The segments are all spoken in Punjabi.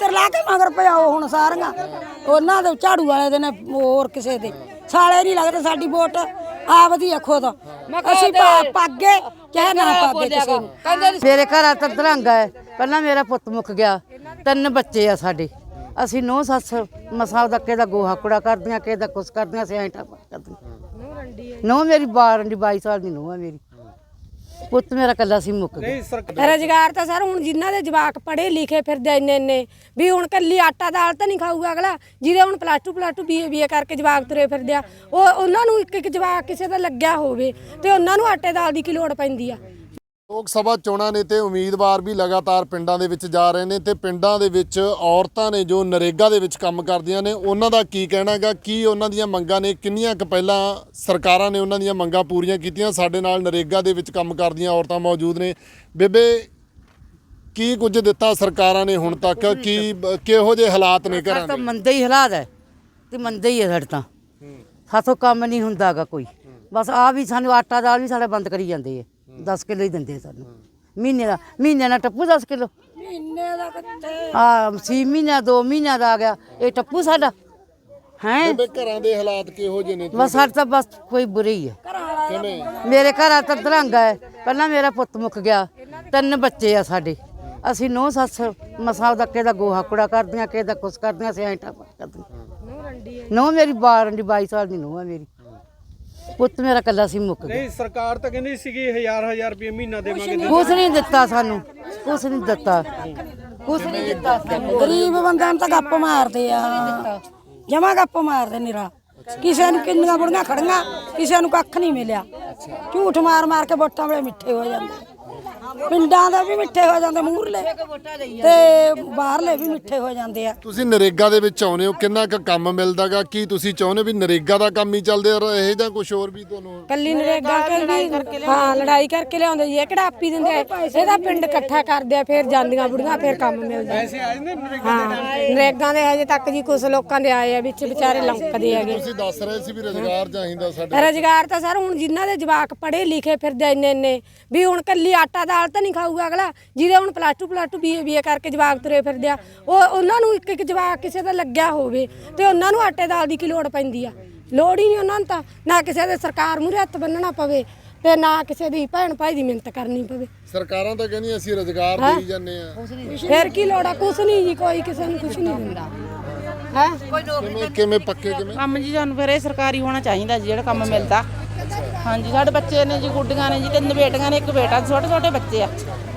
ਦਾਤਰ ਲਾ ਕੇ ਮਗਰ ਪਿਆ ਉਹ ਹੁਣ ਸਾਰੀਆਂ। ਉਹਨਾਂ ਦੇ ਝਾੜੂ ਵਾਲੇ ਦੇ ਨੇ ਹੋਰ ਕਿਸੇ ਦੇ। ਸਾਲੇ ਨਹੀਂ ਲੱਗਦੇ ਸਾਡੀ ਵੋਟ। ਆਪਦੀ ਆ ਖੁਦ। ਅਸੀਂ ਪਾ- ਪਾਗੇ ਚਾਹੇ ਨਾ ਪਾਗੇ ਕਿਸੇ ਨੂੰ। ਮੇਰੇ ਘਰ ਆ ਤਾਂ ਦਰੰਗਾ ਹੈ। ਪਹਿਲਾਂ ਮੇਰਾ ਪੁੱਤ ਮੁੱਕ ਗਿਆ। ਤਿੰਨ ਬੱਚੇ ਆ ਸਾਡੇ। ਅਸੀਂ ਨੌ ਸੱਸ ਮਸਾਂ ਦਾ ਕਿਹਦਾ ਗੋਹਾ ਕੁੜਾ ਕਰਦੀਆਂ ਕਿਹਦਾ ਕੁਛ ਕਰਦੀਆਂ ਅਸੀਂ ਟਾਪਾ ਕਰਦੀਆਂ। ਨੌ ਮੇਰੀ 12 ਦੀ 22 ਸਾਲ ਦੀ ਨੌ ਆ ਮੇਰੀ। ਪੁੱਤ ਮੇਰਾ ਕੱਲਾ ਸੀ ਮੁੱਕ ਗਿਆ। ਰੁਜ਼ਗਾਰ ਤਾਂ ਸਰ ਹੁਣ ਜਿਨ੍ਹਾਂ ਦੇ ਜਵਾਕ ਪੜ੍ਹੇ ਲਿਖੇ ਫਿਰਦੇ ਇੰਨੇ ਇੰਨੇ ਵੀ ਹੁਣ ਕੱਲੀ ਆਟਾ ਦਾਲ ਤਾਂ ਨਹੀਂ ਖਾਊਗਾ ਅਗਲਾ ਜਿਹਦੇ ਹੁਣ ਪਲੱਸ 2 ਪਲੱਸ 2 ਬੀਏ ਬੀਏ ਕਰਕੇ ਜਵਾਕ ਤੁਰੇ ਫਿਰਦੇ ਆ। ਉਹ ਉਹਨਾਂ ਨੂੰ ਇੱਕ ਇੱਕ ਜਵਾਕ ਕਿਸੇ ਦਾ ਲੱਗਿਆ ਹੋਵੇ ਤੇ ਉਹਨਾਂ ਨੂੰ ਆਟੇ ਦਾਲ ਦੀ ਕੀ ਲੋੜ ਪੈਂਦੀ ਆ? ਲੋਕ ਸਭਾ ਚੋਣਾਂ ਨੇ ਤੇ ਉਮੀਦਵਾਰ ਵੀ ਲਗਾਤਾਰ ਪਿੰਡਾਂ ਦੇ ਵਿੱਚ ਜਾ ਰਹੇ ਨੇ ਤੇ ਪਿੰਡਾਂ ਦੇ ਵਿੱਚ ਔਰਤਾਂ ਨੇ ਜੋ ਨਰੇਗਾ ਦੇ ਵਿੱਚ ਕੰਮ ਕਰਦੀਆਂ ਨੇ ਉਹਨਾਂ ਦਾ ਕੀ ਕਹਿਣਾਗਾ ਕੀ ਉਹਨਾਂ ਦੀਆਂ ਮੰਗਾਂ ਨੇ? ਕਿੰਨੀਆਂ ਕੁ ਪਹਿਲਾਂ ਸਰਕਾਰਾਂ ਨੇ ਉਹਨਾਂ ਦੀਆਂ ਮੰਗਾਂ ਪੂਰੀਆਂ ਕੀਤੀਆਂ? ਸਾਡੇ ਨਾਲ ਨਰੇਗਾ ਦੇ ਵਿੱਚ ਕੰਮ ਕਰਦੀਆਂ ਔਰਤਾਂ ਮੌਜੂਦ ਨੇ। ਬੇਬੇ ਕੀ ਕੁਝ ਦਿੱਤਾ ਸਰਕਾਰਾਂ ਨੇ ਹੁਣ ਤੱਕ? ਕੀ ਕਿਹੋ ਜਿਹੇ ਹਾਲਾਤ ਨੇ ਘਰਾਂ ਤਾਂ ਦੇ? ਮੰਦੇ ਹੀ ਹਾਲਾਤ ਹੈ। ਤੇ ਮੰਦੇ ਹੀ ਹੈ ਸਾਡੇ ਤਾਂ। ਸਾਥੋਂ ਕੰਮ ਨਹੀਂ ਹੁੰਦਾਗਾ ਕੋਈ। ਬਸ ਆ ਵੀ ਸਾਨੂੰ ਆਟਾ ਦਾਲ ਵੀ ਸਾਡਾ ਬੰਦ ਕਰੀ ਜਾਂਦੇ ਆ 10 ਕਿਲੋ ਹੀ ਦਿੰਦੇ ਸਾਨੂੰ। ਮਹੀਨੇ ਦਾ ਮਹੀਨੇ ਨਾਲ ਟੱਪੂ 10 ਕਿਲੋ। ਮਹੀਨੇ ਦਾ ਕਿੱਥੇ? ਆ 6 ਮਹੀਨਾ 2 ਮਹੀਨਾ ਦਾ ਆ ਗਿਆ। ਇਹ ਟੱਪੂ ਸਾਡਾ। ਹੈ? ਬੇਬੇ ਘਰਾਂ ਦੇ ਹਾਲਾਤ ਕਿਹੋ ਜਿਹੇ ਨੇ? ਬਸ ਸਾਡੇ ਤਾਂ ਬਸ ਕੋਈ ਬੁਰੇ ਹੀ ਹੈ ਕਿਵੇਂ? ਮੇਰੇ ਘਰ ਆ ਤਾਂ ਦਰੰਗਾ ਹੈ ਪਹਿਲਾਂ ਮੇਰਾ ਪੁੱਤ ਮੁੱਕ ਗਿਆ। ਤਿੰਨ ਬੱਚੇ ਆ ਸਾਡੇ। ਅਸੀਂ ਨੌ ਸੱਸ ਮਸਾਂ ਦਾ ਕਿਹਦਾ ਗੋਹਾ ਕੁੜਾ ਕਰਦੀਆਂ ਕਿਹਦਾ ਕੁਛ ਕਰਦੀਆਂ ਅਸੀਂ ਐਂ ਟਾਪਾ ਕਰਦੀਆਂ ਨੌ ਮੇਰੀ 12 ਦੀ 22 ਸਾਲ ਦੀ ਨੌ ਆ ਮੇਰੀ। ਪੁੱਤ ਮੇਰਾ ਕੱਲਾ ਸੀ ਮੁੱਕ ਗਿਆ। ਨਹੀਂ ਸਰਕਾਰ ਤਾਂ ਕਹਿੰਦੀ ਸੀਗੀ ਹਜ਼ਾਰ ਹਜ਼ਾਰ ਰੁਪਏ ਮਹੀਨਾ ਦੇਵਾਂਗੇ ਕੁਛ ਨਹੀਂ ਦਿੱਤਾ ਸਾਨੂੰ ਕੁਛ ਨਹੀਂ ਦਿੱਤਾ। ਕੁਛ ਨਹੀਂ ਦਿੱਤਾ ਸਾਨੂੰ। ਗਰੀਬ ਬੰਦਿਆਂ ਨੂੰ ਤਾਂ ਗੱਪ ਮਾਰਦੇ ਆ। ਜਮਾ ਗੱਪ ਮਾਰਦੇ ਨਿਰਾ। ਕਿਸੇ ਨੂੰ ਕਿੰਨੀਆਂ ਬੁੜੀਆਂ ਖੜੀਆਂ ਕਿਸੇ ਨੂੰ ਕੱਖ ਨਹੀਂ ਮਿਲਿਆ। ਝੂਠ ਮਾਰ ਮਾਰ ਕੇ ਵੋਟਾਂ ਵੇਲੇ ਮਿੱਠੇ ਹੋ ਜਾਂਦੇ। ਪਿੰਡਾਂ ਦੇ ਵੀ ਮਿੱਠੇ ਹੋ ਜਾਂਦੇ ਮੂਹਰਲੇ। ਤੇ ਬਾਹਰਲੇ ਵੀ ਮਿੱਠੇ ਹੋ ਜਾਂਦੇ ਆ। ਤੁਸੀਂ ਨਰੇਗਾ ਦੇ ਵਿੱਚ ਆਉਨੇ ਹੋ ਕਿੰਨਾ ਕੁ ਕੰਮ ਮਿਲਦਾਗਾ? ਕੀ ਤੁਸੀਂ ਚਾਹੁੰਦੇ ਵੀ ਨਰੇਗਾ ਦਾ ਕੰਮ ਹੀ ਚੱਲਦੇ ਰਹੇ ਜਾਂ ਕੁਝ ਹੋਰ ਵੀ ਤੁਹਾਨੂੰ ਕੱਲੀ ਨਰੇਗਾ ਕੇ ਵੀ ਹਾਂ ਲੜਾਈ ਕਰਕੇ ਲਿਆਉਂਦੇ ਜੀ ਇਹ ਕਿਹੜਾ ਆਪੀ ਦਿੰਦੇ ਆ ਇਹਦਾ ਪਿੰਡ ਇਕੱਠਾ ਕਰਦੇ ਆ ਫਿਰ ਜਾਂਦੀਆਂ ਬੁੜੀਆਂ ਫਿਰ ਕੰਮ ਮਿਲਦਾ ਪੈਸੇ ਆਏ ਨੇ ਨਰੇਗਾ ਹਾਂ ਨਰੇਗਾ ਦੇ ਹਜੇ ਤੱਕ ਜੀ ਕੁਝ ਲੋਕਾਂ ਦੇ ਆਏ ਆ ਵਿੱਚ ਵਿਚਾਰੇ ਲੰਕਦੇ ਹੈਗੇ। ਤੁਸੀਂ ਦੱਸ ਰਹੇ ਸੀ ਵੀ ਰੋਜ਼ਗਾਰ ਚਾਹੀਦਾ ਸਾਡੇ ਰੁਜ਼ਗਾਰ ਤਾਂ ਸਰ ਹੁਣ ਜਿਨ੍ਹਾਂ ਦੇ ਜਵਾਕ ਪੜ੍ਹੇ ਲਿਖੇ ਫਿਰਦੇ ਇੰਨੇ ਇੰਨੇ ਵੀ ਹੁਣ ਕੱਲੀ ਆਟਾ ਦਾਲ ਤਾਂ ਨਹੀਂ ਖਾਊਗਾ ਅਗਲਾ ਜਿਹਦੇ ਹੁਣ ਪਲੱਸ 2 ਪਲੱਸ 2 ਬੀਏ ਬੀਏ ਕਰਕੇ ਜਵਾਕ ਤੁਰੇ ਫਿਰਦੇ ਆ। ਉਹ ਉਹਨਾਂ ਨੂੰ ਇੱਕ ਇੱਕ ਜਵਾਕ ਕਿਸੇ ਦਾ ਲੱਗਿਆ ਹੋਵੇ ਤੇ ਉਹਨਾਂ ਨੂੰ ਆਟੇ ਦਾਲ ਦੀ ਕੀ ਲੋੜ ਪੈਂਦੀ ਆ? ਲੋੜ ਹੀ ਨਹੀਂ ਉਹਨਾਂ ਨੂੰ ਤਾਂ ਨਾ ਕਿਸੇ ਦੇ ਸਰਕਾਰ ਮੂਹਰੇ ਹੱਥ ਬੰਨਣਾ ਪਵੇ ਤੇ ਨਾ ਕਿਸੇ ਦੀ ਭੈਣ ਭਾਈ ਦੀ ਮਿਹਨਤ ਕਰਨੀ ਪਵੇ। ਸਰਕਾਰਾਂ ਤਾਂ ਕਹਿੰਦੀਆਂ ਅਸੀਂ ਰੋਜ਼ਗਾਰ ਦੇਈ ਜਾਂਦੇ ਆ। ਫਿਰ ਕੀ ਲੋੜ ਆ? ਕੁਛ ਨਹੀਂ ਜੀ ਕੋਈ ਕਿਸੇ ਨੂੰ ਕੁਛ ਨਹੀਂ ਦਿੰਦਾ। ਹੈ? ਕਿਵੇਂ ਕਿਵੇਂ ਪੱਕੇ ਕਿਵੇਂ? ਕੰਮ ਜੀ ਸਾਨੂੰ ਫਿਰ ਇਹ ਸਰਕਾਰੀ ਹੋਣਾ ਚਾਹੀਦਾ ਜੀ ਜਿਹੜਾ ਕੰਮ ਮਿਲਦਾ। ਹਾਂਜੀ ਸਾਡੇ ਬੱਚੇ ਨੇ ਜੀ ਗੁੱਡੀਆਂ ਨੇ ਜੀ ਤਿੰਨ ਬੇਟੀਆਂ ਨੇ ਇੱਕ ਬੇਟਾ ਛੋਟੇ ਛੋਟੇ ਬੱਚੇ ਆ।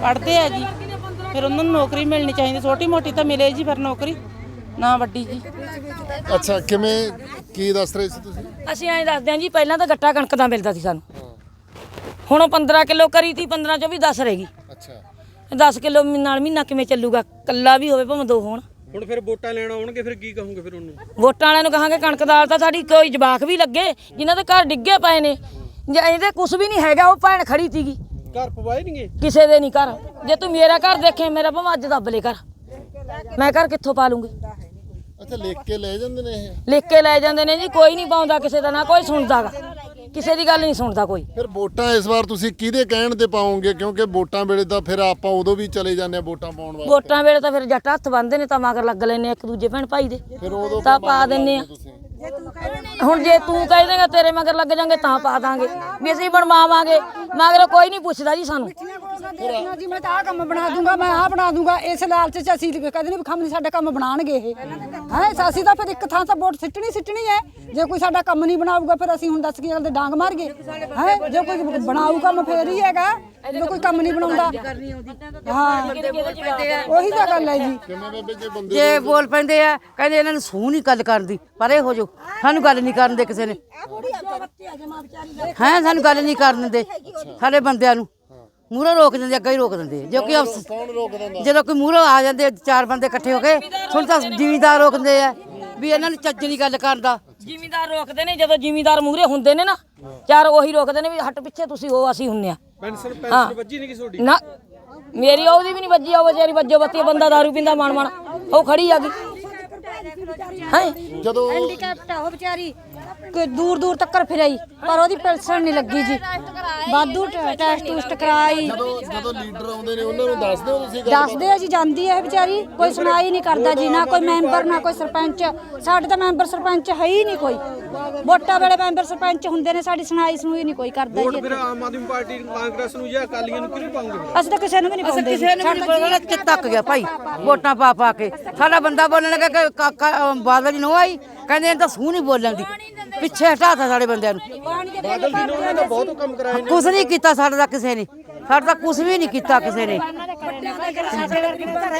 ਪੜ੍ਹਦੇ ਆ ਜੀ। ਫਿਰ ਉਹਨਾਂ ਨੂੰ ਨੌਕਰੀ ਮਿਲਣੀ ਚਾਹੀਦੀ ਛੋਟੀ ਮੋਟੀ ਤਾਂ ਮਿਲੇ ਜੀ ਫਿਰ ਨੌਕਰੀ ਨਾ ਵੱਡੀ ਜੀ। ਅੱਛਾ ਕਿਵੇਂ ਕੀ ਦੱਸ ਰਹੇ ਸੀ ਤੁਸੀਂ? ਅਸੀਂ ਐਂ ਦੱਸਦੇ ਹਾਂ ਜੀ ਪਹਿਲਾਂ ਤਾਂ ਗੱਟਾ ਕਣਕ ਦਾ ਮਿਲਦਾ ਸੀ ਸਾਨੂੰ। ਹੁਣ ਉਹ 15 ਕਿਲੋ ਕਰੀ ਤੀ 15 ਚੋਂ ਵੀ 10 ਰਹੇਗੀ ਅੱਛਾ। 10 ਕਿਲੋ ਨਾਲ ਮਹੀਨਾ ਕਿਵੇਂ ਚੱਲੂਗਾ? ਕੱਲਾ ਵੀ ਹੋਵੇ ਭਾਵੇਂ ਦੋ ਹੋਣ। ਹੁਣ ਫਿਰ ਵੋਟਾਂ ਲੈਣ ਆਉਣਗੇ ਫਿਰ ਕੀ ਕਹੋਗੇ ਫਿਰ ਉਹਨੂੰ? ਵੋਟਾਂ ਵਾਲਿਆਂ ਨੂੰ ਕਹਾਂਗੇ ਕਣਕ ਦਾਲ ਤਾਂ ਸਾਡੀ ਕੋਈ ਜਵਾਕ ਵੀ ਲੱਗੇ ਜਿਨ੍ਹਾਂ ਦੇ ਘਰ ਡਿੱਗੇ ਪਏ ਨੇ। ਜੇ ਇਹਦੇ ਕੁਝ ਵੀ ਨਹੀਂ ਹੈਗਾ ਉਹ ਭੈਣ ਖੜੀ ਸੀਗੀ। ਘਰ ਪਵਾਏ ਨਹੀਂਗੇ ਕਿਸੇ ਦੇ ਨਹੀਂ ਘਰ। ਜੇ ਤੂੰ ਮੇਰਾ ਘਰ ਦੇਖੇ ਮੇਰਾ ਭਾਵੇਂ ਅੱਜ ਦੱਬ ਲੈ ਘਰ। ਮੈਂ ਘਰ ਕਿੱਥੋਂ ਪਾ ਲੂੰਗੀ ਅੱਛਾ ਲਿਖ ਕੇ ਲੈ ਜਾਂਦੇ ਨੇ ਇਹ? ਲਿਖ ਕੇ ਲੈ ਜਾਂਦੇ ਨੇ ਜੀ ਕੋਈ ਨਹੀਂ ਪਾਉਂਦਾ ਕਿਸੇ ਦਾ ਨਾ ਕੋਈ ਸੁਣਦਾਗਾ। ਕਿਸੇ ਦੀ ਗੱਲ ਨਹੀਂ ਸੁਣਦਾ ਕੋਈ। ਫਿਰ ਵੋਟਾਂ ਇਸ ਵਾਰ ਤੁਸੀਂ ਕਿਹਦੇ ਕਹਿਣ ਤੇ ਪਾਓਗੇ? ਕਿਉਂਕਿ ਵੋਟਾਂ ਵੇਲੇ ਤਾਂ ਫਿਰ ਆਪਾਂ ਉਦੋਂ ਵੀ ਚਲੇ ਜਾਂਦੇ ਆ ਵੋਟਾਂ ਪਾਉਣ ਵਾਸਤੇ। ਵੋਟਾਂ ਵੇਲੇ ਤਾਂ ਫਿਰ ਜੱਟ ਹੱਥ ਬੰਨਦੇ ਨੇ ਤਾਂ ਮਗਰ ਲੱਗ ਲੈਨੇ ਇੱਕ ਦੂਜੇ ਭੈਣ ਭਾਈ ਦੇ। ਫਿਰ ਉਦੋਂ ਤਾਂ ਪਾ ਦਿੰਨੇ ਆ। ਹੁਣ ਜੇ ਤੂੰ ਕਹਿ ਦੇਗਾ ਤੇਰੇ ਮਗਰ ਲੱਗ ਜਾਾਂਗੇ ਤਾਂ ਪਾ ਦਾਂਗੇ। ਵੀ ਅਸੀਂ ਬਣਵਾਵਾਂਗੇ। ਮਗਰ ਕੋਈ ਨਹੀਂ ਪੁੱਛਦਾ ਜੀ ਸਾਨੂੰ। ਜੀ ਮੈਂ ਤਾਂ ਆ ਕੰਮ ਬਣਾ ਦੂੰਗਾ ਮੈਂ ਆ ਬਣਾ ਦੂੰਗਾ। ਇਸ ਲਾਲਚ ਚ ਅਸੀਂ ਕਦੇ ਨਹੀਂ ਖਮ ਨਹੀਂ ਸਾਡਾ ਕੰਮ ਬਣਾਣਗੇ ਇਹ। ਹੈ ਅਸੀਂ ਤਾਂ ਫਿਰ ਇੱਕ ਥਾਂ ਤਾਂ ਵੋਟ ਸਿੱਟਣੀ ਸਿੱਟਣੀ ਹੈ। ਜੇ ਕੋਈ ਸਾਡਾ ਕੰਮ ਨਹੀਂ ਬਣਾਊਗਾ ਫਿਰ ਅਸੀਂ ਹੁਣ ਦੱਸ ਕੀ ਗੱਲ ਤੇ ਡਾਂਗ ਮਾਰ ਗਏ ਹੈ ਜੇ ਕੋਈ ਬਣਾਊ ਕੰਮ ਫੇਰ ਹੀ ਹੈਗਾ। ਜੇ ਕੋਈ ਕੰਮ ਨਹੀਂ ਬਣਾਉਂਦਾ। ਹਾਂ। ਉਹੀ ਤਾਂ ਗੱਲ ਹੈ ਜੀ। ਜੇ ਬੰਦੇ ਜੇ ਬੋਲ ਪੈਂਦੇ ਆ ਕਹਿੰਦੇ ਇਹਨਾਂ ਨੂੰ ਸੂਹ ਨਹੀਂ ਗੱਲ ਕਰਨ ਦੀ ਪਰੇ ਹੋ ਜੋ ਸਾਨੂੰ ਗੱਲ ਨਹੀਂ ਕਰਨ ਦੇ ਕਿਸੇ ਨੇ। ਹੈ ਸਾਨੂੰ ਗੱਲ ਨਹੀਂ ਕਰਨ ਦਿੰਦੇ। ਸਾਡੇ ਬੰਦਿਆਂ ਨੂੰ। ਮੂਹਰੋਂ ਰੋਕ ਦਿੰਦੇ ਅੱਗੇ ਹੀ ਰੋਕ ਦਿੰਦੇ। ਜੇ ਕੋਈ ਅਫਸ- ਕੌਣ ਰੋਕ ਦਿੰਦਾ? ਜਦੋਂ ਕੋਈ ਮੂਹਰੋਂ ਆ ਜਾਂਦੇ ਚਾਰ ਬੰਦੇ ਇਕੱਠੇ ਹੋ ਕੇ ਹੁਣ ਤਾਂ ਜ਼ਿਮੀਦਾਰ ਰੋਕਦੇ ਆ ਵੀ ਇਹਨਾਂ ਨੂੰ ਚੱਜ ਨਹੀਂ ਗੱਲ ਕਰਨ ਦਾ। ਜ਼ਿਮੀਦਾਰ ਰੋਕਦੇ ਨੇ ਜਦੋਂ ਜ਼ਿਮੀਦਾਰ ਮੂਹਰੇ ਹੁੰਦੇ ਨੇ ਨਾ ਚਾਰ ਉਹੀ ਰੋਕਦੇ ਨੇ ਵੀ ਹਟ ਪਿੱਛੇ ਤੁਸੀਂ ਹੋ ਅਸੀਂ ਹੁੰਨੇ ਆ। ਪੈਨਸ਼ਨ ਪੈਨਸ਼ਨ ਵੱਜੀ ਨਹੀਂ ਕਿ ਤੁਹਾਡੀ। ਨਾ ਮੇਰੀ ਉਹਦੀ ਵੀ ਨਹੀਂ ਵੱਜੀ ਉਹ ਵਿਚਾਰੀ ਵੱਜੋ ਬੱਤੀ ਬੰਦਾ ਦਾਰੂ ਪੀਂਦਾ ਮਨ ਮਨ ਉਹ ਖੜੀ ਆ ਗਈ। ਹੈ? ਜਦੋਂ ਹੈਂਡੀਕੈਪਟ ਆ ਉਹ ਵਿਚਾਰੀ ਕੋਈ ਦੂਰ ਦੂਰ ਤੱਕ ਫਿਰਾਈ ਪਰ ਉਹਦੀ ਪੈਨਸ਼ਨ ਨਹੀਂ ਲੱਗੀ ਜੀ। ਵਾਧੂ ਟੈਸਟ ਟੂਸਟ ਕਰਾਈ। ਜਦੋਂ ਜਦੋਂ ਲੀਡਰ ਆਉਂਦੇ ਨੇ ਉਹਨਾਂ ਨੂੰ ਦੱਸਦੇ ਹੋ ਤੁਸੀਂ ਦੱਸਦੇ ਆ ਜੀ ਜਾਂਦੀ ਹੈ ਇਹ ਵਿਚਾਰੀ। ਕੋਈ ਸੁਣਾਈ ਨਹੀਂ ਕਰਦਾ ਜੀ ਨਾ ਕੋਈ ਮੈਂਬਰ ਨਾ ਕੋਈ ਸਰਪੰਚ। ਸਾਡੇ ਤਾਂ ਮੈਂਬਰ ਸਰਪੰਚ ਹੈ ਹੀ ਨਹੀਂ ਕੋਈ। ਵੋਟਾਂ ਵੇਲੇ ਮੈਂਬਰ ਸਰਪੰਚ ਹੁੰਦੇ ਨੇ ਸਾਡੀ ਸੁਣਾਈ ਸੁਣੂਈ ਨਹੀਂ ਕੋਈ ਕਰਦਾ ਜੀ। ਫਿਰ ਆਮ ਆਦਮੀ ਪਾਰਟੀ ਕਾਂਗਰਸ ਨੂੰ ਜਾਂ ਅਕਾਲੀਆਂ ਨੂੰ ਕਿਹਨੂੰ ਪਾਉਂਗੇ? ਅਸੀਂ ਤਾਂ ਕਿਸੇ ਨੂੰ ਵੀ ਨਹੀਂ ਪਾਉਂਦੇ ਕਿਸੇ ਨੂੰ ਨਹੀਂ ਬੋਲਣਾ ਚਿੱਤ ਤੱਕ ਗਿਆ ਭਾਈ? ਵੋਟਾਂ ਪਾ ਪਾ ਕੇ। ਸਾਡਾ ਬੰਦਾ ਬੋਲਣ ਲੱਗਾ ਕਿ ਬਾਦਲ ਜੀ ਨੂੰ ਆਈ। ਕਹਿੰਦੇ ਇਹ ਤਾਂ ਸੂਹ ਨਹੀਂ ਬੋਲਣ ਦੀ। ਪਿੱਛੇ ਹਟਾਤਾ ਸਾਡੇ ਬੰਦਿਆਂ ਨੂੰ। ਬਾਦਲ ਜੀ ਨੇ ਉਹਨਾਂ ਦਾ ਬਹੁਤ ਕੰਮ ਕਰਾਏ ਨੇ ਕੁਛ ਨਹੀਂ ਕੀਤਾ ਸਾਡੇ ਦਾ ਕਿਸੇ ਨੇ। ਸਾਡੇ ਤਾਂ ਕੁਛ ਵੀ ਨਹੀਂ ਕੀਤਾ ਕਿਸੇ ਨੇ।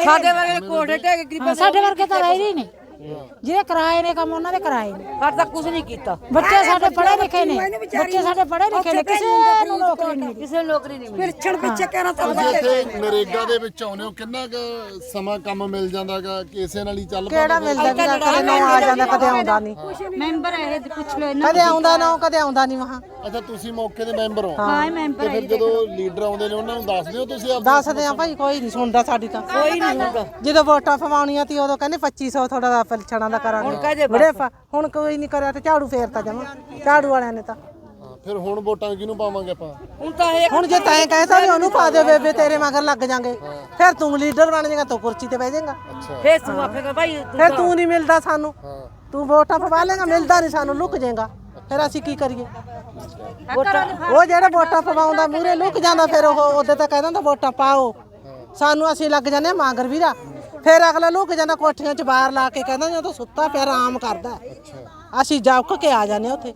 ਸਾਡੇ ਵਰਗੇ ਕੋਠੇ ਟੇਕ ਗਰੀਬਾਂ ਸਾਡੇ ਵਰਗੇ ਤਾਂ ਰਹਿ ਹੀ ਨਹੀਂ। ਜਿਹੜੇ ਕਰਾਏ ਨੇ ਕੰਮ ਉਹਨਾਂ ਦੇ ਕਰਾਏ ਨੇ। ਸਾਡੇ ਤਾਂ ਕੁਛ ਨਹੀਂ ਕੀਤਾ। ਬੱਚੇ ਸਾਡੇ ਪੜ੍ਹੇ ਲਿਖੇ ਨੇ ਬੱਚੇ ਸਾਡੇ ਪੜ੍ਹੇ ਲਿਖੇ ਨੇ। ਕਿਸੇ ਨੂੰ ਨੌਕਰੀ ਨਹੀਂ ਮਿਲੀ ਕਿਸੇ ਨੂੰ ਨੌਕਰੀ ਨਹੀਂ ਮਿਲੀ ਪਿਰਛਣ ਪਿੱਛੇ ਕਹਿਣਾ ਤਾਂ ਇੱਥੇ ਨਰੇਗਾ ਦੇ ਵਿੱਚ ਆਉਂਦੇ ਹੋ ਕਿੰਨਾ ਕੁ ਸਮਾਂ ਕੰਮ ਮਿਲ ਜਾਂਦਾਗਾ ਕਿਸੇ ਨਾਲ ਹੀ ਚੱਲ ਕਿਹੜਾ ਮਿਲਦਾ ਵੀਰਾ ਕਦੇ ਨਾ ਆ ਜਾਂਦਾ ਕਦੇ ਆਉਂਦਾ ਨਹੀਂ। ਮੈਂਬਰ ਇਹ ਪੁੱਛ ਲਓ ਇਹਨਾਂ ਕਦੇ ਆਉਂਦਾ ਨਾ ਕਦੇ ਆਉਂਦਾ ਨਹੀਂ ਮਹਾ ਅੱਛਾ ਤੁਸੀਂ ਮੌਕੇ ਦੇ ਮੈਂਬਰ ਹੋ? ਹਾਂ। ਮੈਂਬਰ ਫਿਰ ਜਦੋਂ ਲੀਡਰ ਆਉਂਦੇ ਨੇ ਉਹਨਾਂ ਨੂੰ ਦੱਸਦੇ ਹੋ ਤੁਸੀਂ ਆਪ ਦੱਸਦੇ ਆ ਭਾਈ ਕੋਈ ਨਹੀਂ ਸੁਣਦਾ ਸਾਡੀ ਤਾਂ। ਕੋਈ ਨਹੀਂ ਜਦੋਂ ਵੋਟਾਂ ਪਵਾਉਣੀਆਂ ਤੀ ਉਦੋਂ ਕਹਿੰਦੇ 2500 ਤੁਹਾਡਾ ਦਾ ਪਿਲਛਣਾ ਦਾ ਕਰਾਂਗੇ ਬੜੇ ਫ- ਹੁਣ ਕੋਈ ਨਹੀਂ ਕਰਿਆ ਤੇ ਝਾੜੂ ਫੇਰਤਾ ਜਮਾ ਝਾੜੂ ਵਾਲਿਆਂ ਨੇ ਤਾਂ। ਹਾਂ, ਫਿਰ ਹੁਣ ਵੋਟਾਂ ਕਿਹਨੂੰ ਪਾਵਾਂਗੇ ਆਪਾਂ? ਹੁਣ ਤਾਂ ਇਹ ਹੁਣ ਜੇ ਤੈਂ ਕਹਿਤਾ ਵੀ ਉਹਨੂੰ ਪਾ ਦੇ ਬੇਬੇ ਤੇਰੇ ਮਗਰ ਲੱਗ ਜਾਾਂਗੇ। ਫਿਰ ਤੂੰ ਲੀਡਰ ਬਣ ਜਾਏਗਾ ਤੂੰ ਕੁਰਸੀ ਤੇ ਬਹਿ ਜਾਏਗਾ। ਫੇਰ ਤੂੰ ਆਖੇਗਾ ਭਾਈ ਤੂੰ ਫਿਰ ਤੂੰ ਨਹੀਂ ਮਿਲਦਾ ਸਾਨੂੰ। ਤੂੰ ਵੋਟਾਂ ਪਵਾ ਲੇਗਾ ਮਿਲਦਾ ਨਹੀਂ ਸਾਨੂੰ ਲੁਕ ਜਾਏਗਾ। ਫਿਰ ਅਸੀਂ ਕੀ ਕਰੀਏ? ਉਹ ਜਿਹੜਾ ਵੋਟਾਂ ਪਵਾਉਂਦਾ ਮੂਰੇ ਲੁਕ ਜਾਂਦਾ ਫਿਰ ਉਹ ਉਹਦੇ ਤਾਂ ਕਹਿ ਦਿੰਦਾ ਵੋਟਾਂ ਪਾਓ। ਸਾਨੂੰ ਅਸੀਂ ਲੱਗ ਜਾਂਦੇ ਹਾਂ ਮਾਂਗਰ ਵੀਰਾ। ਫਿਰ ਅਗਲਾ ਲੁਕ ਜਾਂਦਾ ਕੋਠੀਆਂ 'ਚ ਬਾਹਰ ਲਾ ਕੇ ਕਹਿੰਦਾ ਜਦੋਂ ਸੁੱਤਾ ਪਿਆ ਆਰਾਮ ਕਰਦਾ। ਅਸੀਂ ਜਾਉਕ ਕੇ ਆ ਜਾਂਦੇ ਉੱਥੇ।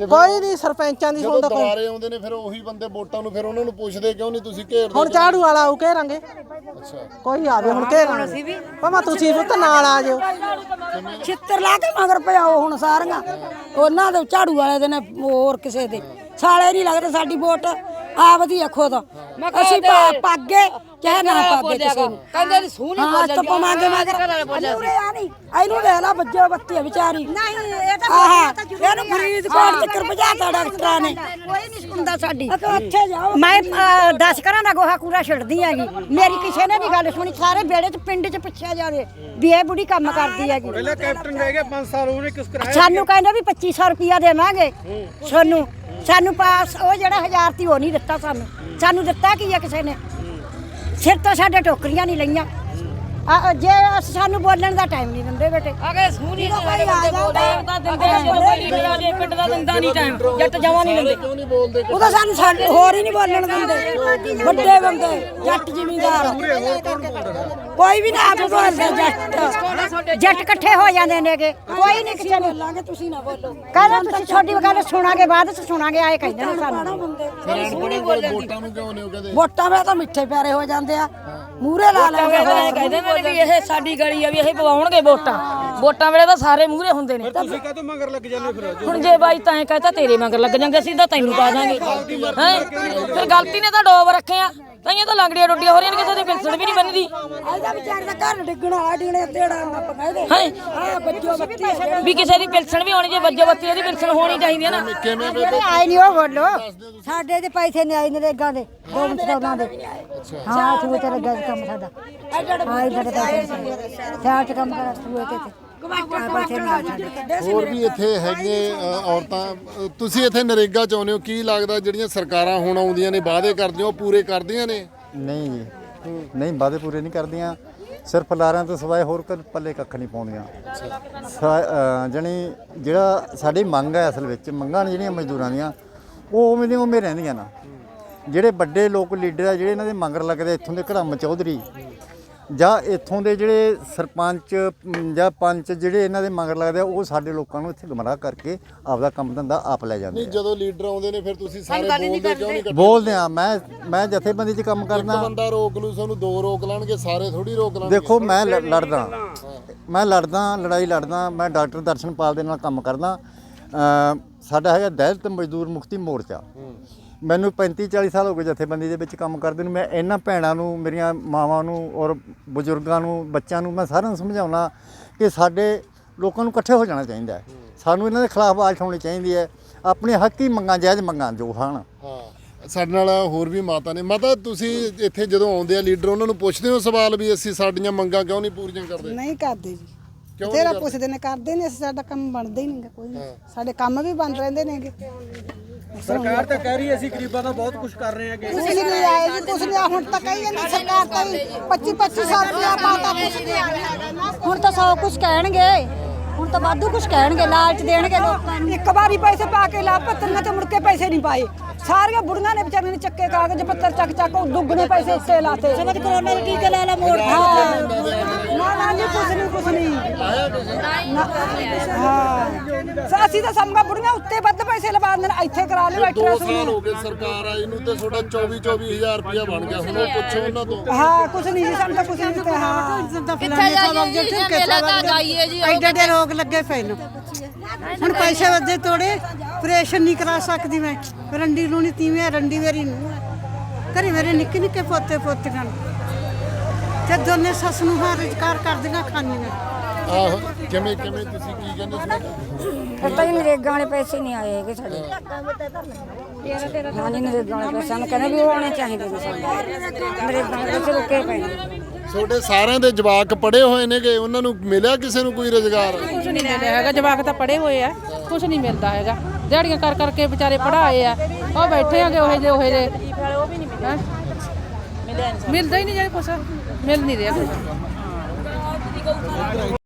ਕੋਈ ਨਹੀਂ ਸਰਪੰਚਾਂ ਦੀ ਜਦੋਂ ਸੁਣਦਾ ਕੋਈ। ਦੁਬਾਰੇ ਆਉਂਦੇ ਨੇ ਫਿਰ ਉਹੀ ਬੰਦੇ ਵੋਟਾਂ ਨੂੰ ਫਿਰ ਉਹਨਾਂ ਨੂੰ ਪੁੱਛਦੇ ਕਿਉਂ ਨਹੀਂ ਤੁਸੀਂ ਘੇਰਦੇ ਹੁਣ ਝਾੜੂ ਵਾਲਾ ਆਉ ਘੇਰਾਂਗੇ। ਅੱਛਾ। ਕੋਈ ਆਵੇ ਹੁਣ ਘੇਰਾਂਗੇ। ਭਾਵੇਂ ਤੁਸੀਂ ਪੁੱਤ ਨਾਲ ਆ ਜਾਓ ਛਿੱਤਰ ਲਾ ਕੇ ਮਗਰ ਪਿਆਓ ਹੁਣ ਸਾਰੀਆਂ। ਉਹਨਾਂ ਦੇ ਝਾੜੂ ਵਾਲੇ ਦੇ ਨੇ ਹੋਰ ਕਿਸੇ ਦੇ। ਸਾਲੇ ਨਹੀਂ ਲੱਗਦੇ ਸਾਡੀ ਵੋਟ। ਆਪਦੀ ਆ ਖੁਦ ਅਸੀਂ ਪਾ- ਪਾਗੇ ਚਾਹੇ ਨਾ ਪਾਗੇ ਕਿਸੇ ਨੂੰ। ਕਹਿੰਦੇ ਨੀ ਸੂਹ ਨਹੀਂ ਹਾਂ ਤਾਂ ਪਵਾਂਗੇ ਮਗਰ ਅਨੂਰੇ ਆ ਨਹੀਂ ਇਹਨੂੰ ਲੈ ਲਾ ਬੱਜੋ ਬੱਤੀ ਆ ਵਿਚਾਰੀ। ਨਹੀਂ ਇਹ ਤਾਂ ਇਹਨੂੰ ਫਰੀਦਕੋਟ ਤੱਕ ਭਜਾਤਾ ਡਾਕਟਰਾਂ ਨੇ। ਕੋਈ ਨਹੀਂ ਸੁਣਦਾ ਸਾਡੀ। ਉੱਥੇ ਜਾਓ। ਮੈਂ 10 ਘਰਾਂ ਦਾ ਗੋਹਾ ਕੂੜਾ ਛੱਡਦੀ ਹੈਗੀ। ਮੇਰੀ ਕਿਸੇ ਨੇ ਨਹੀਂ ਗੱਲ ਸੁਣੀ। ਸਾਰੇ ਬੇੜੇ 'ਚ ਪਿੰਡ 'ਚ ਪੁੱਛਿਆ ਜਾਵੇ ਵੀ ਇਹ ਬੁੜੀ ਕੰਮ ਕਰਦੀ ਹੈਗੀ। ਪਹਿਲਾਂ ਕੈਪਟਨ ਰਹਿ ਗਿਆ 5 ਸਾਲ ਉਹਨੇ ਕਿਸ ਕਰਾਇਆ ਸਾਨੂੰ ਕਹਿੰਦੇ ਵੀ 2500 ਰੁਪਿਆ ਦੇਵਾਂਗੇ। ਸਾਨੂੰ ਸਾਨੂੰ ਪਾਸ ਉਹ ਜਿਹੜਾ ਹਜ਼ਾਰ ਤੀ ਉਹ ਨਹੀਂ ਦਿੱਤਾ ਸਾਨੂੰ। ਸਾਨੂੰ ਦਿੱਤਾ ਕੀ ਆ ਕਿਸੇ ਨੇ? ਸਿਰ ਤੋਂ ਸਾਡੇ ਟੋਕਰੀਆਂ ਨਹੀਂ ਲਈਆਂ। ਆ ਜੇ ਅਸੀਂ- ਸਾਨੂੰ ਬੋਲਣ ਦਾ ਟਾਈਮ ਨਹੀਂ ਦਿੰਦੇ ਬੇਟੇ। ਅਗੇ ਸਾਡੇ ਬੰਦੇ ਬੋਲਦੇ ਆ। ਦਿੰਦੇ ਜਦੋਂ ਕੋਈ ਜੇ ਪਿੰਡ ਦਾ ਦਿੰਦਾ ਨਹੀਂ ਟਾਈਮ ਜੱਟ ਜਮਾ ਨਹੀਂ ਦਿੰਦੇ। ਕਿਉਂ ਨਹੀਂ ਬੋਲਦੇ? ਉਹ ਤਾਂ ਸਾਨੂੰ ਸਾਡੇ ਹੋਰ ਹੀ ਨਹੀਂ ਬੋਲਣ ਦਿੰਦੇ। ਵੱਡੇ ਬੰਦੇ ਜੱਟ ਜ਼ਿਮੀਂਦਾਰ। ਕੋਈ ਵੀ ਨਾ ਆਪ ਬੋਲਦਾ ਜੱਟ। ਜੱਟ ਇਕੱਠੇ ਹੋ ਜਾਂਦੇ ਨੇਗੇ। ਕੋਈ ਨਹੀਂ ਕਿਸੇ ਨੂੰ ਬੋਲਾਂਗੇ ਤੁਸੀਂ ਨਾ ਬੋਲੋ। ਕਹਿੰਦੇ ਤੁਸੀਂ ਛੋਟੀ ਗੱਲ ਸੁਣਾਂਗੇ ਬਾਅਦ ਚ ਸੁਣਾਂਗੇ ਆਏ ਕਹਿੰਦੇ ਨੇ ਸਾਨੂੰ। ਵੋਟਾਂ ਨੂੰ ਕਿਉਂ ਨਹੀਂ ਉਹ ਕਹਦੇ? ਵੋਟਾਂ ਵੇ ਤਾਂ ਮਿੱਠੇ ਪਿਆਰੇ ਹੋ ਜਾਂਦੇ ਆ। ਮੂਰੇ ਲਾ ਲੈਂਦੇ ਇਹ ਕਹਿੰਦੇ ਨੇ ਵੀ ਇਹ ਸਾਡੀ ਗਲੀ ਆ ਵੀ ਇਹ ਪਵਾਉਣਗੇ ਵੋਟਾਂ। ਵੋਟਾਂ ਵੇਲੇ ਤਾਂ ਸਾਰੇ ਮੂਹਰੇ ਹੁੰਦੇ ਨੇ। ਤੁਸੀਂ ਕਾਹਤੋਂ ਮਗਰ ਲੱਗ ਜਾਂਦੇ ਫਿਰ? ਹੁਣ ਜੇ ਬਾਈ ਤਾਂ ਕਹਤਾ ਤੇਰੇ ਮਗਰ ਲੱਗ ਜਾਂਗੇ ਅਸੀਂ ਤਾਂ ਤੈਨੂੰ ਪਾ ਦਾਂਗੇ। ਹੈ? ਫਿਰ ਗਲਤੀ ਨੇ ਤਾਂ ਡੋਬ ਰੱਖੇ ਆ। ਤਾਈਆਂ ਤਾਂ ਲੰਗੜੀਆਂ ਡੁੱਡੀਆਂ ਹੋ ਰਹੀਆਂ ਨੇ ਕਿਸੇ ਦੀ ਪਿਲਸਣ ਵੀ ਨਹੀਂ ਬੰਨਦੀ ਇਹਦਾ ਵਿਚਾਰ ਦਾ ਘਰ ਡਿੱਗਣਾ ਆ ਡਿਗਣੇ ਤੇੜਾ ਨਾ ਪਕਾਇਦੇ। ਹੈ? ਆ ਬੱਜੋ ਬੱਤੀ। ਵੀ ਕਿਸੇ ਦੀ ਪਿਲਸਣ ਵੀ ਹੋਣੀ ਜੇ ਵੱਜੋ ਬੱਤੀ ਉਹਦੀ ਪਿਲਸਣ ਹੋਣੀ ਚਾਹੀਦੀ ਹੈ ਨਾ। ਆਏ ਨਹੀਂ ਉਹ ਬੋਲੋ। ਸਾਡੇ ਦੇ ਪੈਸੇ ਨਹੀਂ ਆਏ ਨਰੇਗਾ ਦੇ ਦੋ ਮਸਰੋਨਾਂ ਦੇ। ਹਾਂ ਸੂਏ ਤੇ ਲੱਗਾ ਕੰਮ ਸਾਡਾ। ਹਾਂ ਇਹ ਸਾਡੇ ਪੈਸੇ ਚ ਕੰਮ ਕਰ ਸੂਏ ਤੇ। ਹਾਂ, ਹੋਰ ਵੀ ਇੱਥੇ ਹੈਗੇ ਅ, ਔਰਤਾਂ। ਅ, ਤੁਸੀਂ ਇੱਥੇ ਨਰੇਗਾ ਚ ਆਉਂਦੇ ਹੋ ਕੀ ਲੱਗਦਾ ਜਿਹੜੀਆਂ ਸਰਕਾਰਾਂ ਹੁਣ ਆਉਂਦੀਆਂ ਨੇ ਵਾਅਦੇ ਕਰਦੀਆਂ ਉਹ ਪੂਰੇ ਕਰਦੀਆਂ ਨੇ? ਨਹੀਂ ਜੀ ਨਹੀਂ ਵਾਅਦੇ ਪੂਰੇ ਨਹੀਂ ਕਰਦੀਆਂ। ਸਿਰਫ ਲਾਰਿਆਂ ਤੋਂ ਸਿਵਾਏ ਹੋਰ ਕੋਈ ਪੱਲੇ ਕੱਖ ਨਹੀਂ ਪਾਉਂਦੀਆਂ। ਜਣੀ ਜਿਹੜਾ ਸਾਡੀ ਮੰਗ ਹੈ ਅਸਲ ਵਿੱਚ ਮੰਗਾਂ ਨੇ ਜਿਹੜੀਆਂ ਮਜ਼ਦੂਰਾਂ ਦੀਆਂ ਉਹ ਉਵੇਂ ਦੀਆਂ ਉਵੇਂ ਰਹਿੰਦੀਆਂ ਨਾ। ਜਿਹੜੇ ਵੱਡੇ ਲੋਕ ਲੀਡਰ ਆ ਜਿਹੜੇ ਇਹਨਾਂ ਦੇ ਮੰਗਰ ਲੱਗਦੇ ਇੱਥੋਂ ਦੇ ਘੜਮ ਚੌਧਰੀ ਜਾਂ ਇੱਥੋਂ ਦੇ ਜਿਹੜੇ ਸਰਪੰਚ ਜਾਂ ਪੰਚ ਜਿਹੜੇ ਇਹਨਾਂ ਦੇ ਮੰਗਰ ਲੱਗਦੇ ਆ ਉਹ ਸਾਡੇ ਲੋਕਾਂ ਨੂੰ ਇੱਥੇ ਗਮਰਾਹ ਕਰਕੇ ਆਪਦਾ ਕੰਮ ਧੰਦਾ ਆਪ ਲੈ ਜਾਂਦੇ ਨਹੀਂ ਆ। ਜਦੋਂ ਲੀਡਰ ਆਉਂਦੇ ਨੇ ਫਿਰ ਤੁਸੀਂ ਸਾਰੇ ਬੋਲਦੇ ਕਿਉਂ ਨਹੀਂ ਇਕੱਠੇ? ਬੋਲਦੇ ਆ ਮੈਂ ਮੈਂ ਜਥੇਬੰਦੀ 'ਚ ਕੰਮ ਇੱਕ ਕਰਦਾ। ਬੰਦਾ ਰੋਕ ਲੂ ਤੁਹਾਨੂੰ ਦੋ ਰੋਕ ਲੈਣਗੇ ਸਾਰੇ ਥੋੜੀ ਰੋਕ ਲੈਣਗੇ। ਦੇਖੋ ਮੈਂ ਲ- ਲੜਦਾ। ਮੈਂ ਲੜਦਾ ਲੜਾਈ ਲੜਦਾ ਮੈਂ ਡਾਕਟਰ ਦਰਸ਼ਨਪਾਲ ਦੇ ਨਾਲ ਕੰਮ ਕਰਦਾ। ਅਮ ਸਾਡਾ ਹੈਗਾ ਦਲਿਤ ਮਜ਼ਦੂਰ ਮੁਕਤੀ ਮੋਰਚਾ। ਮੈਨੂੰ 35 40 ਸਾਲ ਹੋ ਗਏ ਜਥੇਬੰਦੀ ਦੇ ਵਿੱਚ ਕੰਮ ਕਰਦੇ ਨੂੰ। ਮੈਂ ਇਹਨਾਂ ਭੈਣਾਂ ਨੂੰ ਮੇਰੀਆਂ ਮਾਵਾਂ ਨੂੰ ਔਰ ਬਜ਼ੁਰਗਾਂ ਨੂੰ ਬੱਚਿਆਂ ਨੂੰ ਮੈਂ ਸਾਰਿਆਂ ਨੂੰ ਸਮਝਾਉਣਾ ਕਿ ਸਾਡੇ ਲੋਕਾਂ ਨੂੰ ਇਕੱਠੇ ਹੋ ਜਾਣਾ ਚਾਹੀਦਾ ਹੈ। ਸਾਨੂੰ ਇਹਨਾਂ ਦੇ ਖਿਲਾਫ ਆਵਾਜ਼ ਉਠਾਉਣੀ ਚਾਹੀਦੀ ਹੈ। ਆਪਣੇ ਹੱਕੀ ਮੰਗਾਂ ਜਾਇਜ਼ ਮੰਗਾਂ ਜੋ ਹਨ। ਹਾਂ। ਸਾਡੇ ਨਾਲ ਹੋਰ ਵੀ ਮਾਤਾ ਨੇ। ਮਾਤਾ ਤੁਸੀਂ ਇੱਥੇ ਜਦੋਂ ਆਉਂਦੇ ਆ ਲੀਡਰ ਉਹਨਾਂ ਨੂੰ ਪੁੱਛਦੇ ਹੋ ਸਵਾਲ ਵੀ ਅਸੀਂ ਸਾਡੀਆਂ ਮੰਗਾਂ ਕਿਉਂ ਨਹੀਂ ਪੂਰੀਆਂ ਕਰਦੇ? ਨਹੀਂ ਕਰਦੇ ਜੀ। ਕਿਉਂ ਤੇਰਾ ਪੁੱਛਦੇ ਨੇ ਕਰਦੇ ਨੇ ਸਾਡਾ ਕੰਮ ਬਣਦਾ ਹੀ ਨਹੀਂਗਾ ਕੋਈ ਸਾਡੇ ਕੰਮ ਵੀ ਬੰਦ ਰਹਿੰਦੇ ਨੇਗੇ। ਸਰਕਾਰ ਤਾਂ ਕਹਿ ਰਹੀ ਹੈ ਅਸੀਂ ਗਰੀਬਾਂ ਦਾ ਬਹੁਤ ਕੁਝ ਕਰ ਰਹੇ ਹਾਂਗੇ। ਕੁਛ ਨਹੀਂ ਆਏ ਜੀ ਕੁਛ ਨਹੀਂ ਹੁਣ ਤਾਂ ਕਹੀ ਜਾਂਦੀ ਸਰਕਾਰ ਤਾਂ 25 2500 ਰੁਪਇਆ ਪਾਤਾ ਕੁਛ ਨਹੀਂ ਆਇਆ। ਹੁਣ ਤਾਂ ਸਭ ਕੁਝ ਕਹਿਣਗੇ। ਹੁਣ ਤਾਂ ਵਾਧੂ ਕੁਝ ਕਹਿਣਗੇ ਲਾਲਚ ਦੇਣਗੇ ਲੋਕਾਂ ਨੂੰ। ਇੱਕ ਵਾਰੀ ਪੈਸੇ ਪਾ ਕੇ ਲਾ ਪੱਤਰੀਆਂ ਤੇ ਮੁੜ ਕੇ ਪੈਸੇ ਨਹੀਂ ਪਾਏ। ਸਾਰੀਆਂ ਬੁੜੀਆਂ ਨੇ ਵਿਚਾਰੀਆਂ ਨੇ ਚੱਕੇ ਕਾਗਜ਼ ਪੱਤਰ ਚੱਕ ਚੱਕ ਉਹ ਦੁੱਗਣੇ ਪੈਸੇ ਉੱਤੇ ਲਾਤੇ। ਸਮਝ ਕਰੋਨਾ ਦੇ ਟੀਕੇ ਲਾ ਲਾ ਮੋੜ ਜੀ ਕੁਛ ਨਹੀਂ। ਨਾ- ਹਾਂ। ਅਸੀਂ ਤਾਂ ਸਮਝਾ ਬੁੜੀਆਂ ਉੱਤੇ ਵੱਧ ਪੈਸੇ ਲਵਾ ਦਿੰਦੇ ਨੇ ਇੱਥੇ ਕਰਾ ਲਿਓ 2 ਐਕਟਰਸ ਸਾਲ ਹੋ ਗਏ ਸਰਕਾਰ ਆਈ ਨੂੰ ਤੇ ਤੁਹਾਡਾ 24 24000 ਰੁਪਇਆ ਬਣ ਗਿਆ। ਹੁਣ ਉਹ ਪੁੱਛੋ ਉਹਨਾਂ ਤੋਂ। ਹਾਂ ਕੁਛ ਨਹੀਂ ਜੀ ਸਾਨੂੰ ਤਾਂ ਕੁਛ ਨਹੀਂ ਦਿੱਤਾ ਹਾਂ। ਕਿੱਥੇ ਜਾਈਏ ਜੀ ਐਡੇ ਐਡੇ ਰੋਗ ਲੱਗੇ ਪਏ ਨੇ। ਹੁਣ ਪੈਸੇ ਵੱਧੇ ਤੋੜੇ ਆਪਰੇਸ਼ਨ ਨਹੀਂ ਕਰਾ ਸਕਦੀ ਮੈਂ। ਰੰਡੀ ਨੂੰ ਨਹੀਂ ਤੀਵੇਂ ਰੰਡੀ ਮੇਰੀ ਨੂੰ। ਘਰੇ ਮੇਰੇ ਨਿੱਕੇ ਨਿੱਕੇ ਪੋਤੇ ਪੋਤੀਆਂ ਨੇ। ਤੇ ਦੋਨੇ ਸੱਸ ਨੂੰ ਹਾਂ ਰੁਜ਼ਗਾਰ ਕਰਦੀਆਂ ਖਾਣੀਆਂ ਆਹੋ ਕਿਵੇਂ ਕਿਵੇਂ ਤੁਸੀਂ ਕੀ ਕਹਿੰਦੇ ਸੀ? ਫਿਰ ਤਾਂ ਜੀ ਨਰੇਗਾ ਵਾਲੇ ਪੈਸੇ ਨਹੀਂ ਆਏ ਹੈਗੇ ਸਾਡੇ। ਹਾਂ ਜੀ ਨਰੇਗਾ ਵਾਲੇ ਪੈਸੇ ਸਾਨੂੰ ਕਹਿੰਦੇ ਵੀ ਉਹ ਆਉਣੇ ਚਾਹੀਦੇ ਨੇ ਸਾਡੇ ਨਰੇਗਾ ਵਾਲੇ ਪੈਸੇ ਰੁਕੇ ਪਏ ਨੇ। ਤੁਹਾਡੇ ਸਾਰਿਆਂ ਦੇ ਜਵਾਕ ਪੜੇ ਹੋਏ ਨੇਗੇ ਉਹਨਾਂ ਨੂੰ ਮਿਲਿਆ ਕਿਸੇ ਨੂੰ ਕੋਈ ਰੋਜ਼ਗਾਰ? ਕੁਝ ਨਹੀਂ ਮਿਲਿਆ ਹੈਗਾ ਜਵਾਕ ਤਾਂ ਪੜੇ ਹੋਏ ਆ ਕੁਝ ਨਹੀਂ ਮਿਲਦਾ ਹੈਗਾ। ਦਿਹਾੜੀਆਂ ਕਰ ਕਰਕੇ ਵਿਚਾਰੇ ਪੜਾਏ ਆ ਉਹ ਬੈਠੇ ਆਗੇ ਉਹੇ ਜੇ ਉਹੇ ਜੇ ਉਹ ਵੀ ਨਹੀਂ ਮਿਲਿਆ ਮਿਲਦਾ ਹੀ ਨਹੀਂ ਜੇ ਕੁਛ। ਮਿਲ ਨਹੀਂ ਰਿਹਾ ਕੁਛ